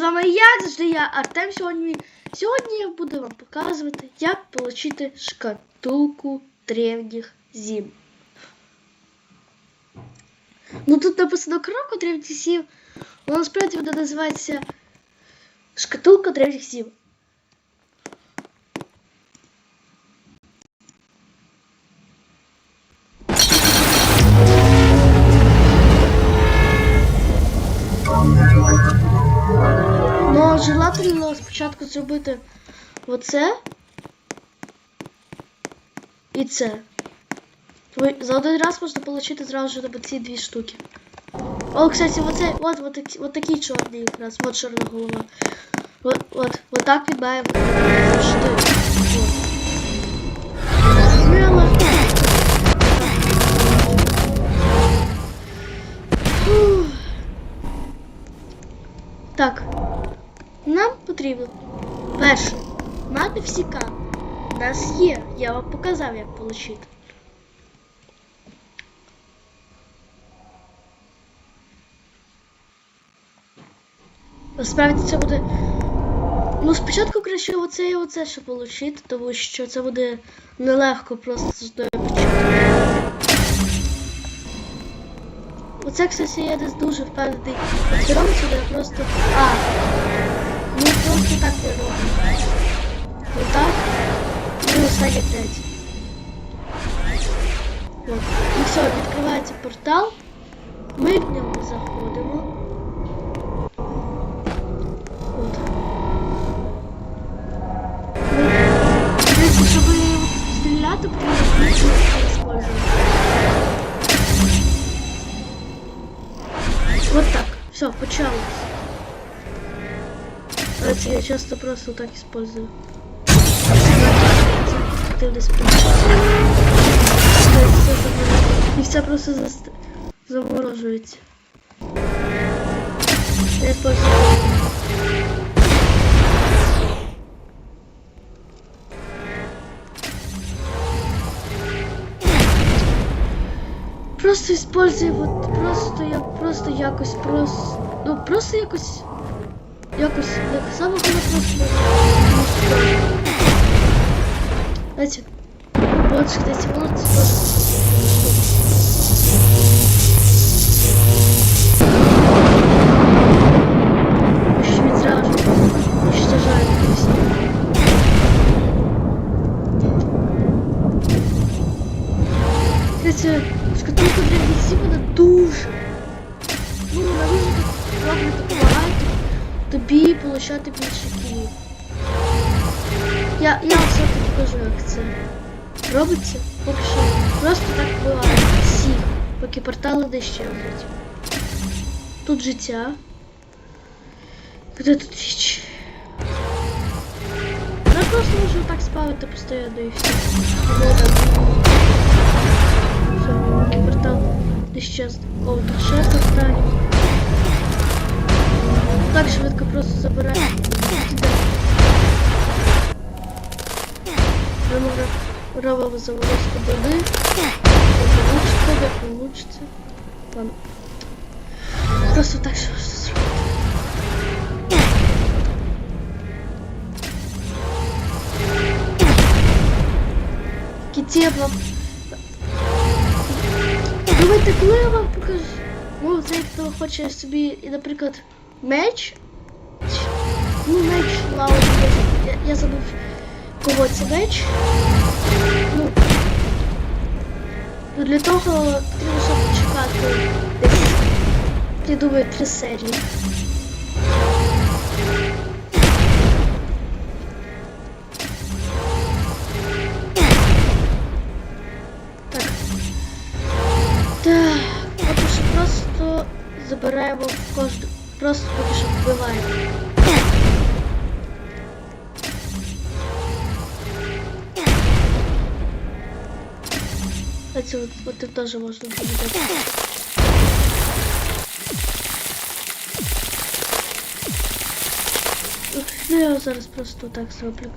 з вами я, завжди я Артем. Сьогодні сьогодні я буду вам показувати, як отримати шкатулку древніх зім. Ну тут написано кроку древніх зім, але насправді вона називається шкатулка древніх зім. Ну, желательно спочатку зробити оце і це. За один раз можна отримати зразу ж ці дві штуки. О, кстати, оце, от, от, от такий чорний якраз, от чорна голова. От, от, от так і має Так, нам потрібно перше мати всі камери. У нас є, я вам показав, як отримати. Насправді це буде. Ну, спочатку краще оце і оце ще отримати, тому що це буде нелегко просто з Оце, кстати, я десь дуже впевнений. Це робиться, де просто. А. Ну просто так не робимо. Отак. І останнє третє. От. І все, відкривається портал. Ми в нього заходимо. От. Ми, щоб стріляти, потрібно використовувати. Все, почалось. Давайте я часто просто так использую. Активный. И все просто заст... замораживаете. Я использую. Просто используй вот просто я просто якось просто ну просто якось якось як саме коли просто Знаете, вот кстати, просто Тут життя. Де тут річ? Я просто можу так спавити постійно і все. Ну, так. Все, портал исчез. О, тут ще останній. Так швидко просто забирає. Робимо заморозку води. Не получится, не получится. Ладно. Просто так швидко зробити. Кітєва. Давайте, коли я вам покажу. Ну, це хто хоче собі, наприклад, меч. Ну, меч лау. Я, я забув, кого це меч. Ну, ну для того потрібно ще почекати десь, думаю, три серії. Так. Так, поки що просто забираємо в кожну. Просто поки що вбиваємо. Кстати, вот, вот тут тоже можно забирать. Я зараз просто так зроблю.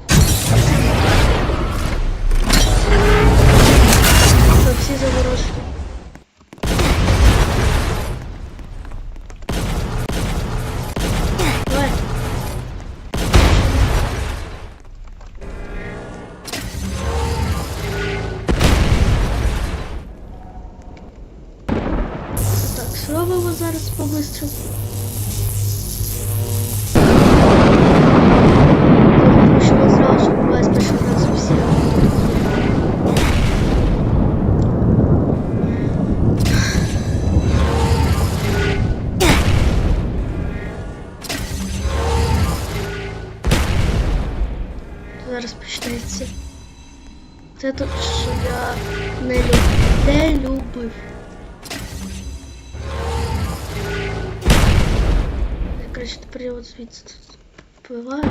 поплыв. Короче, это привод звідси впливає.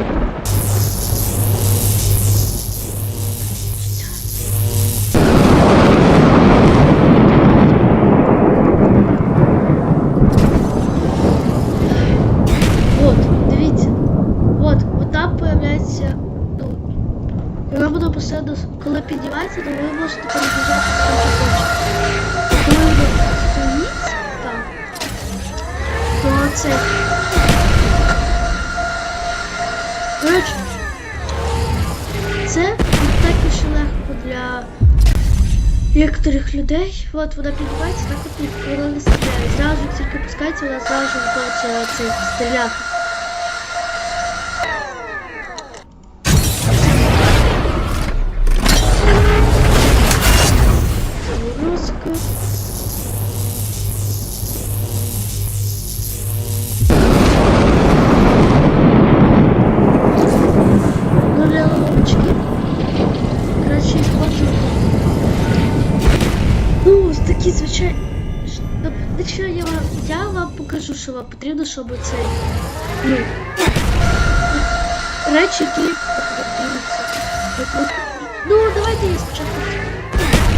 Вона буде посаду, коли піднімається, то ви людей, от вона підбивається, так от вона не стріляє. Зразу тільки пускається, вона зразу хоче цих стріляти. щоб цей. Ну, речі ті. Ну, давайте я спочатку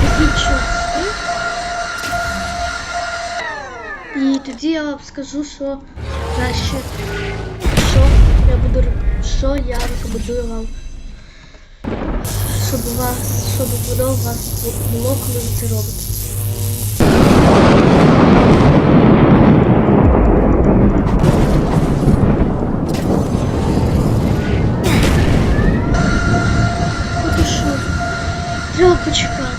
закінчу. І тоді я вам скажу, що краще, що я буду що я рекомендую вам. Щоб у вас, щоб воно вас було, коли ви це робите. треба.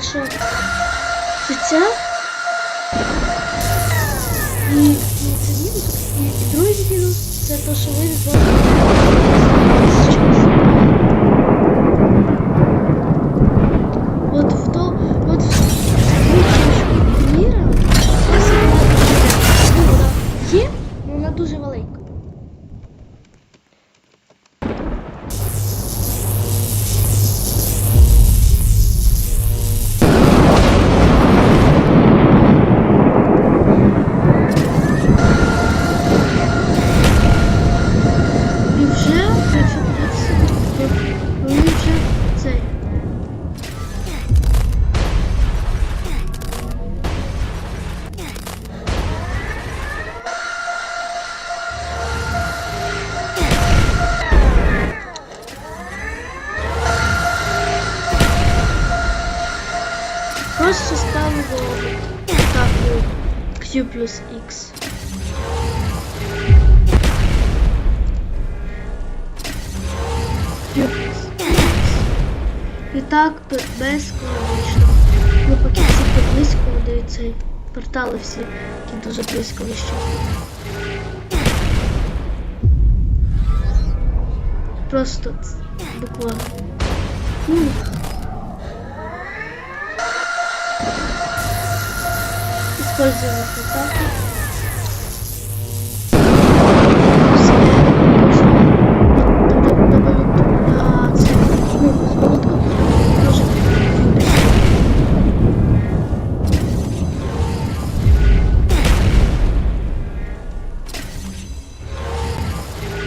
是 Q плюс X. Q. І так без колонічно. Ну поки це близько, де портали всі, які дуже близько вищили. Просто буквально. дуже внутрішньо.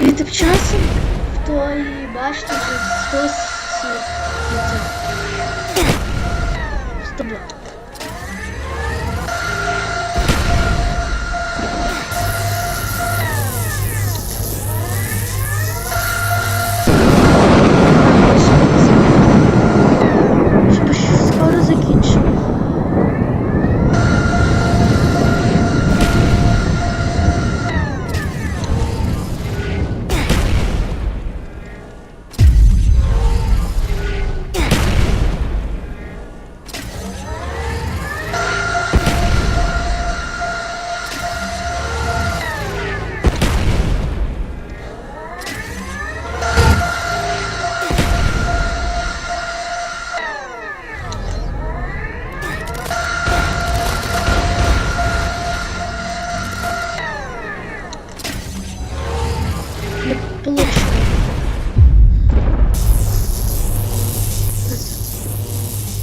І тим часом в той башті вже хтось сів. З тобою.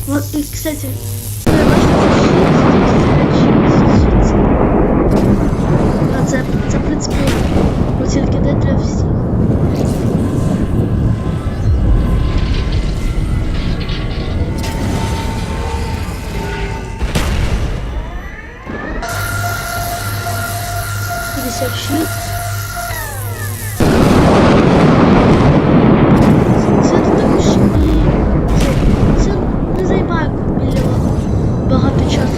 Вот, кстати, багато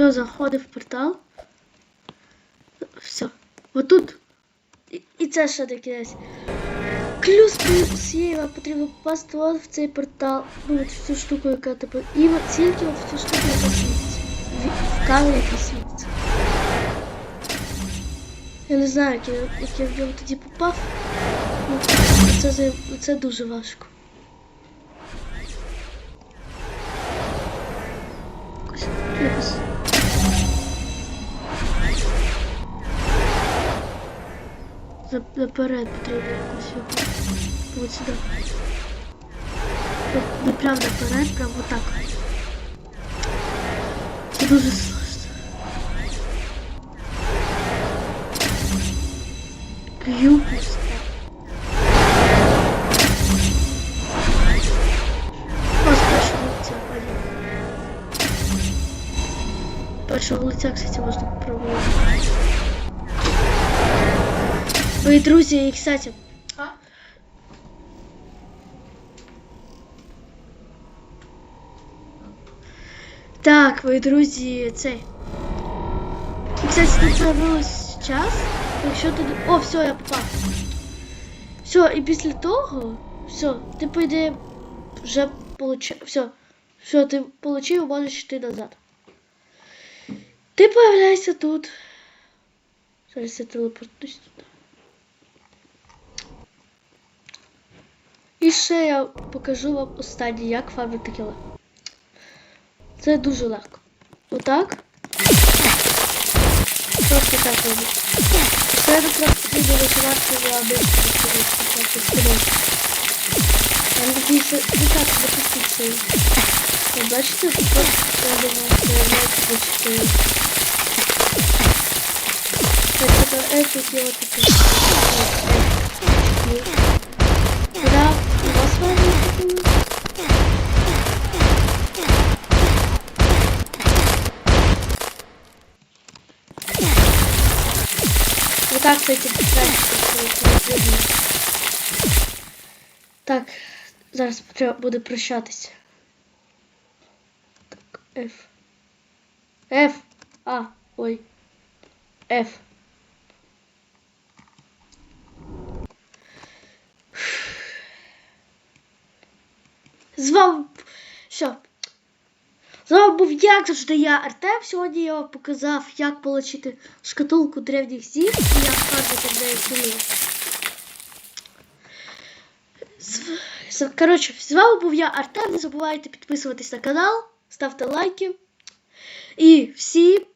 Все, заходить в портал. Все. Отут. І, і це ще не кінець. Клюс Сєва потрібно попасти в цей портал. Ну, от в цю штуку, яка типу. І от тільки в цю штуку, яка світиться. В, камері, яка світиться. Я не знаю, як я, як я в нього тоді попав. Ну, це, це дуже важко. Якось. Наперед потрібно якось його. Ось сюди. Не- Не прям наперед, прям отак. Це дуже сложно. Q плюс F. О, з першого лиця, понятно. Першого лиця, кстати, можна попробувати. Мої друзі, і, кстати, А? Так, мої друзі, цей. І, кстати, тут з'явилось час. Якщо ти. О, все, я попав. Все, і після того. Все, ти по ідеї вже получив. Все. Все, ти получив, можеш йти назад. Ти появляєшся тут. Зараз я телепортуюсь туди. І ще я покажу вам останнє, як фармити кіла. Це дуже легко. Отак. Просто так робить. Це не просто потрібно вишивати за обичною. Я надіюся, не так запустити. Ви бачите, просто я появляється почти. Так, это, это дело такое. Куда? Вот так, кстати. Так, зараз треба буде прощатися. Так, F. F. А, ой. F. З вами. Все. З був як завжди я, Артем. Сьогодні я вам показав, як отримати шкатулку древніх зів і як фармити в неї кіли. З... Коротше, з вами був я, Артем. Не забувайте підписуватись на канал, ставте лайки. І всім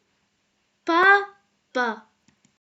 па-па!